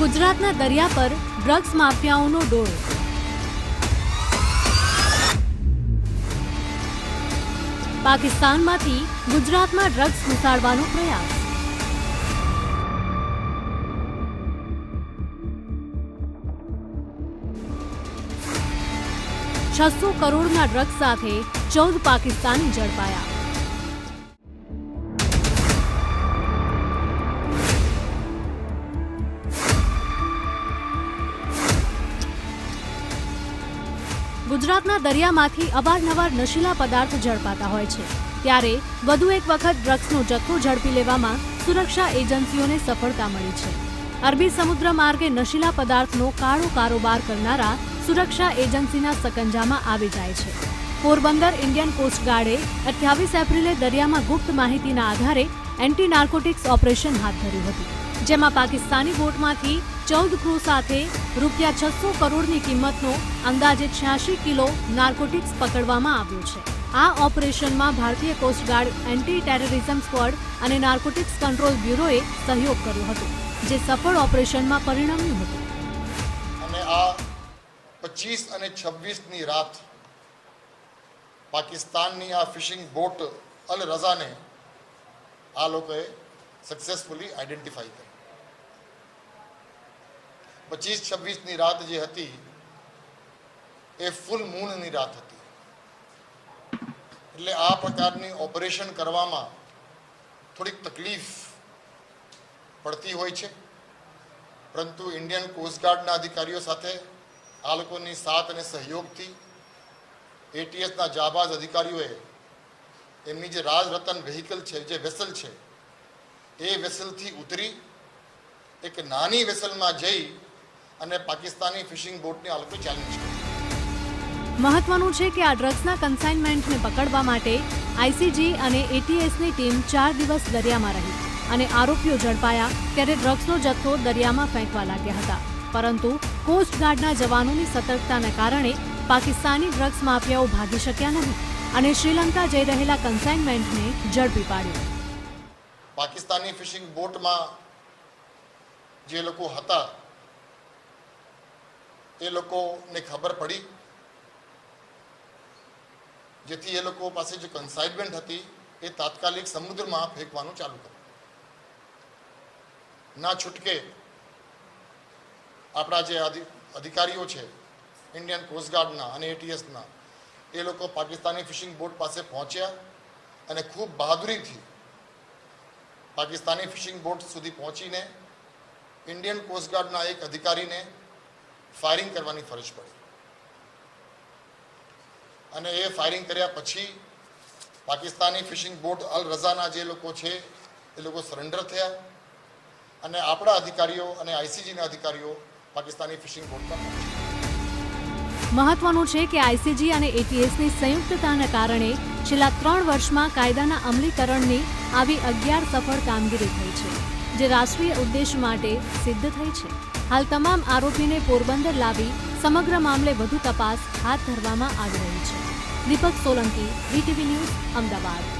ગુજરાતના દરિયા પર ડ્રગ્સ માફિયાઓનો ડોળો. પાકિસ્તાનમાંથી ગુજરાતમાં ડ્રગ્સ ઘુસાડવાનો પ્રયાસ. છસો કરોડના ડ્રગ્સ સાથે ચૌદ પાકિસ્તાની ઝડપાયા. ગુજરાતના દરિયામાંથી અવારનવાર નશીલા પદાર્થ ઝડપાતા હોય છે. ત્યારે વધુ એક વખત ડ્રગ્સનો જથ્થો ઝડપી લેવામાં સુરક્ષા એજન્સીઓને સફળતા મળી છે. અરબી સમુદ્ર માર્ગે નશીલા પદાર્થનો કાળો કારોબાર કરનારા સુરક્ષા એજન્સીના સકંજામાં આવી જાય છે. પોરબંદર ઇન્ડિયન કોસ્ટગાર્ડે અઠ્યાવીસ એપ્રિલે દરિયામાં ગુપ્ત માહિતીના આધારે એન્ટી નાર્કોટિક્સ ઓપરેશન હાથ ધર્યું હતું. જેમાં પાકિસ્તાની બોટમાંથી ચૌદ ક્રૂ સાથે રૂપિયા છસો કરોડની કિંમતનો અંદાજે છ્યાસી કિલો નાર્કોટિક્સ પકડવામાં આવ્યો છે. આ ઓપરેશનમાં ભારતીય coast guard anti terrorism squad અને નાર્કોટિક્સ કંટ્રોલ બ્યુરોએ સહયોગ કર્યો હતો, જે સફળ ઓપરેશનમાં પરિણમ્યું હતું. અને આ પચીસ અને છવ્વીસની રાત પાકિસ્તાનની આ ફિશિંગ બોટ અલ રઝાને આ લોકોએ સક્સેસફુલી આઈડેન્ટિફાઈ કરી. પચીસ છવ્વીસની રાત જે હતી, એ ફૂલ મૂનની રાત હતી. એટલે આ પ્રકારની ઓપરેશન કરવામાં થોડીક તકલીફ પડતી હોય છે. પરંતુ ઇન્ડિયન કોસ્ટગાર્ડના અધિકારીઓ સાથે આ લોકોની સાથ અને સહયોગથી એટીએસના જાબાઝ અધિકારીઓએ એમની જે રાજરતન વેહિકલ છે, જે વેસલ છે, એ વેસલથી ઉતરી એક નાની વેસલમાં જઈ અને પાકિસ્તાની ફિશિંગ બોટને આ લોકોએ ચેલેન્જ કરી મહત્વનું છે કે આ ડ્રગ્સના કન્સાઇનમેન્ટને પકડવા માટે આઈસીજી અને એટીએસની ટીમ ચાર દિવસ દરિયામાં રહી અને આરોપીઓ ઝડપાયા ત્યારે ડ્રગ્સનો જથ્થો દરિયામાં ફેંકવા લાગ્યા હતા. પરંતુ કોસ્ટગાર્ડના જવાનોની સતર્કતાને કારણે પાકિસ્તાની ડ્રગ્સ માફિયાઓ ભાગી શક્યા નહીં અને શ્રીલંકા જઈ રહેલા કન્સાઇનમેન્ટને ઝડપી પાડ્યું. પાકિસ્તાની ફિશિંગ બોટમાં જે લોકો હતા એ લોકોને ખબર પડી, જેથી એ લોકો પાસે જે કન્સાઇનમેન્ટ હતી એ તાત્કાલિક સમુદ્રમાં ફેંકવાનું ચાલુ કર્યું. ના છૂટકે આપણા જે અધિકારીઓ છે ઇન્ડિયન કોસ્ટગાર્ડના અને એટીએસના એ લોકો પાકિસ્તાની ફિશિંગ બોટ પાસે પહોંચ્યા અને ખૂબ બહાદુરીથી પાકિસ્તાની ફિશિંગ બોટ સુધી પહોંચીને ઇન્ડિયન કોસ્ટગાર્ડના એક અધિકારીને ફાયરિંગ કરવાની ફરજ પડી. અને એ ફાયરિંગ કર્યા પછી પાકિસ્તાની ફિશિંગ બોટ અલ રઝાના જે લોકો છે, એ લોકો સરેન્ડર થયા. અને આપણા અધિકારીઓ અને આઈસીજીના અધિકારીઓ પાકિસ્તાની ફિશિંગ બોટમાં મહત્વનું છે કે આઈસીજી અને એટીએસની સંયુક્તતાના કારણે છેલ્લા ત્રણ વર્ષમાં કાયદાના અમલીકરણની આવી અગિયાર સફળ કામગીરી થઈ છે, જે રાષ્ટ્રીય ઉદ્દેશ માટે સિદ્ધ થઈ છે. હાલ તમામ આરોપીને પોરબંદર લાવી સમગ્ર મામલે વધુ તપાસ હાથ ધરવામાં આવી રહી છે. Deepak Solanki VTV news, Ahmedabad.